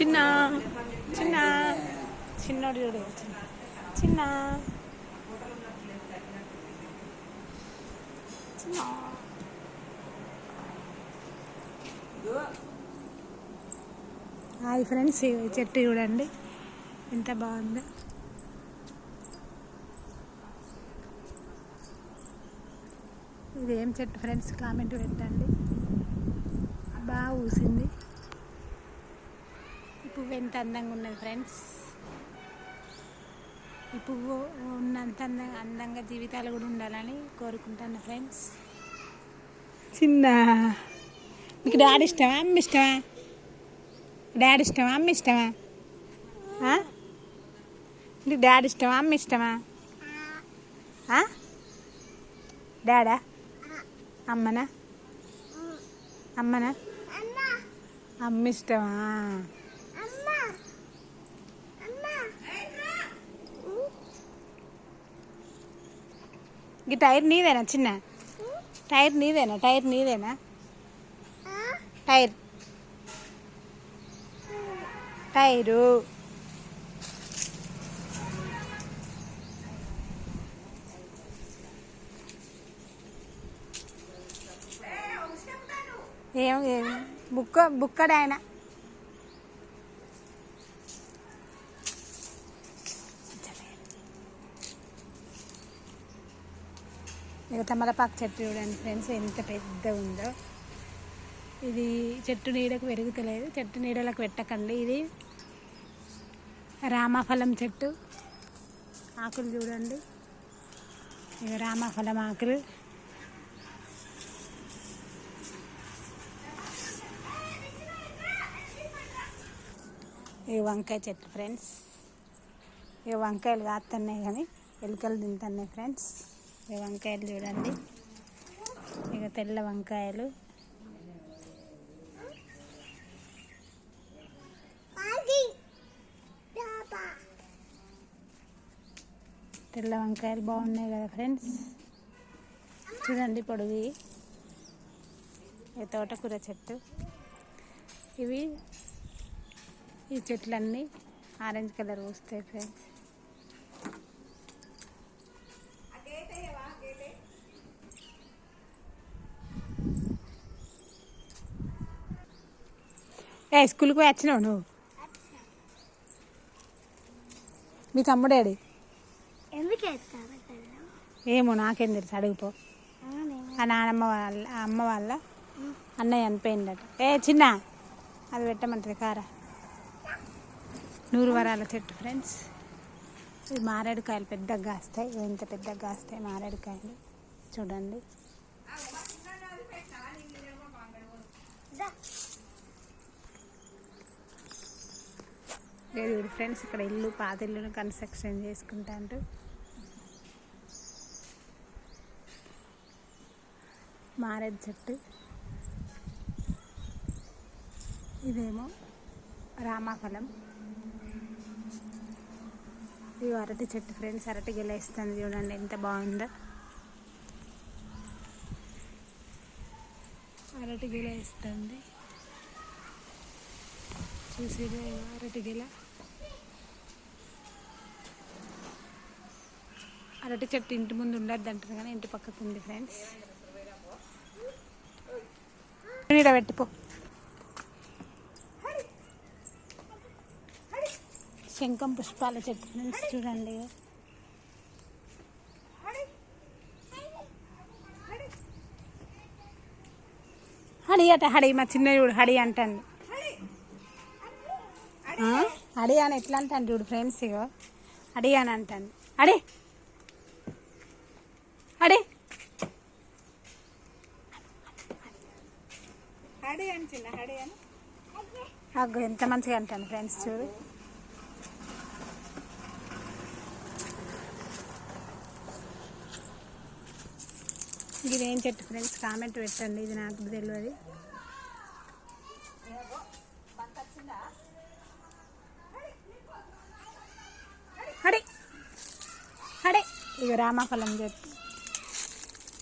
చిన్న చిన్న. చిన్నోడు చూడు చిన్న. చిన్న. హాయ్ ఫ్రెండ్స్ చెట్టు చూడండి. ఎంత బాగుందో. ఇది ఏం చెట్టు ఫ్రెండ్స్? కామెంట్ పెట్టండి. బాగా ఊసింది. పువ్వు ఎంత అందంగా ఉన్నది ఫ్రెండ్స్ ఈ పువ్వు ఉన్నంత అందంగా అందంగా జీవితాలు కూడా ఉండాలని కోరుకుంటాను ఫ్రెండ్స్ చిన్న. మీకు డాడీ ఇష్టమా అమ్మ ఇష్టమా? డాడీ ఇష్టమా అమ్మ ఇష్టమా? నీకు డాడీ ఇష్టమా అమ్మ ఇష్టమా? డాడా? అమ్మనా? అమ్మనా? అమ్మ ఇష్టమా? ఈ టైర్ నీదేనా చిన్న టైర్ నీదేనా టైర్ నీదేనా టైర్ టైరు ఏం ఏం బుక్క బుక్కడు ఇక తమలపాకు చెట్టు చూడండి ఫ్రెండ్స్ ఎంత పెద్ద ఉందో. ఇది చెట్టు నీడకు పెరుగుతలేదు. చెట్టు నీడలకు పెట్టకండి. ఇది రామఫలం చెట్టు. ఆకులు చూడండి. ఇక రామఫలం ఆకులు. ఇవి వంకాయ చెట్టు ఫ్రెండ్స్. ఇవి వంకాయలు కాస్తున్నాయి కానీ ఎలుకలు తింటున్నాయి ఫ్రెండ్స్. వంకాయలు చూడండి. ఇక తెల్ల వంకాయలు. తెల్ల వంకాయలు బాగున్నాయి కదా ఫ్రెండ్స్. చూడండి పొడుగు ఈ తోటకూర చెట్టు. ఇవి ఈ చెట్లన్నీ ఆరెంజ్ కలర్ వస్తాయి ఫ్రెండ్స్. ఏ స్కూల్కి పోయి వచ్చినావు నువ్వు? మీ తమ్ముడేడి ఏమో నాకేం తెలుసు అడుగుపో ఆ నానమ్మ వాళ్ళ అమ్మ వాళ్ళ అన్నయ్య చనిపోయిందట ఏ చిన్న అది పెట్టమంటది కారా. నూరు వరాల చెట్టు ఫ్రెండ్స్ ఇది మారేడుకాయలు పెద్దగా కాస్తాయి. ఇవి ఇంత పెద్దగా కాస్తాయి మారేడుకాయలు. చూడండి. లేదు ఫ్రెండ్స్ ఇక్కడ ఇల్లు పాత ఇల్లును కన్స్ట్రక్షన్ చేసుకుంటాంటూ మారేడు చెట్టు. ఇదేమో రామాఫలం. ఇది అరటి చెట్టు ఫ్రెండ్స్ అరటి గెలేస్తుంది చూడండి ఎంత బాగుందో. అరటి గెలేస్తుంది వేస్తుంది అరటి గెల అరటి చెట్టు ఇంటి ముందు ఉండద్దు అంటారు కానీ ఇంటి పక్కకు ఉంది ఫ్రెండ్స్ నీడ పెట్టిపో శంఖం పుష్పాల చెట్టు ఫ్రెండ్స్ చూడండి. హడి అట హడి మా చిన్న చూడు హడి అంటండి హడి అని ఎట్లా అంటాను చూడు ఫ్రెండ్స్ ఇగో. హడి అని అంటాను హడి అని. అగ్గో ఎంత మంచిగా అంటాను ఫ్రెండ్స్ చూడు. ఇది ఏం చెట్టు ఫ్రెండ్స్ కామెంట్ పెట్టండి ఇది నాకు తెలియదు. ఇక రామఫలం చెట్టు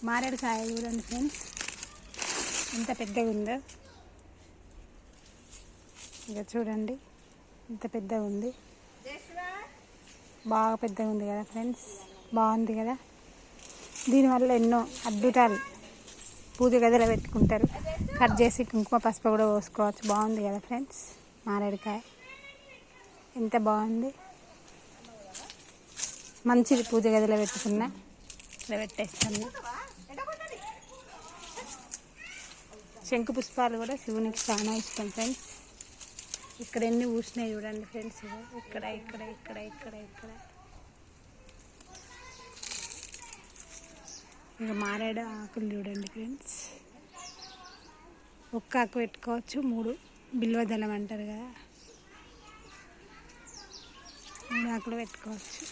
మారేడుకాయ చూడండి ఫ్రెండ్స్. ఎంత పెద్దగా ఉందో. ఇక చూడండి ఇంత పెద్దగా ఉంది. బాగా పెద్దగా ఉంది కదా ఫ్రెండ్స్. బాగుంది కదా. దీనివల్ల ఎన్నో అద్భుతాలు పూజ గదిలో పెట్టుకుంటారు. కట్ చేసి కుంకుమ పసుపు కూడా పోసుకోవచ్చు. బాగుంది కదా ఫ్రెండ్స్ మారేడుకాయ ఎంత బాగుంది. మంచిది పూజ గదిలో పెట్టుకున్నా. ఇలా పెట్టేస్తాను. శంకు పుష్పాలు కూడా శివునికి చాలా ఇష్టం ఫ్రెండ్స్ ఇక్కడ ఎన్ని పూసినాయి చూడండి ఫ్రెండ్స్ ఇక్కడ ఇక్కడ ఇక్కడ ఇక్కడ ఇక్కడ. ఇక మారేడు ఆకులు చూడండి ఫ్రెండ్స్ ఒక్క ఆకు పెట్టుకోవచ్చు మూడు. బిల్వదళం అంటారు కదా. మూడు ఆకులు పెట్టుకోవచ్చు.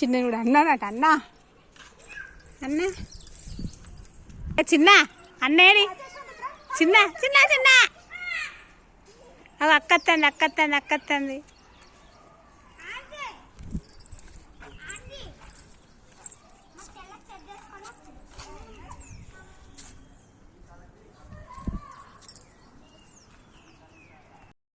చిన్న కూడా అన్నాడట అన్న. అన్న. చిన్న అన్నేడి చిన్న చిన్న చిన్న. అవి అక్కత్తంది అక్కత్తంది అక్కత్తంది.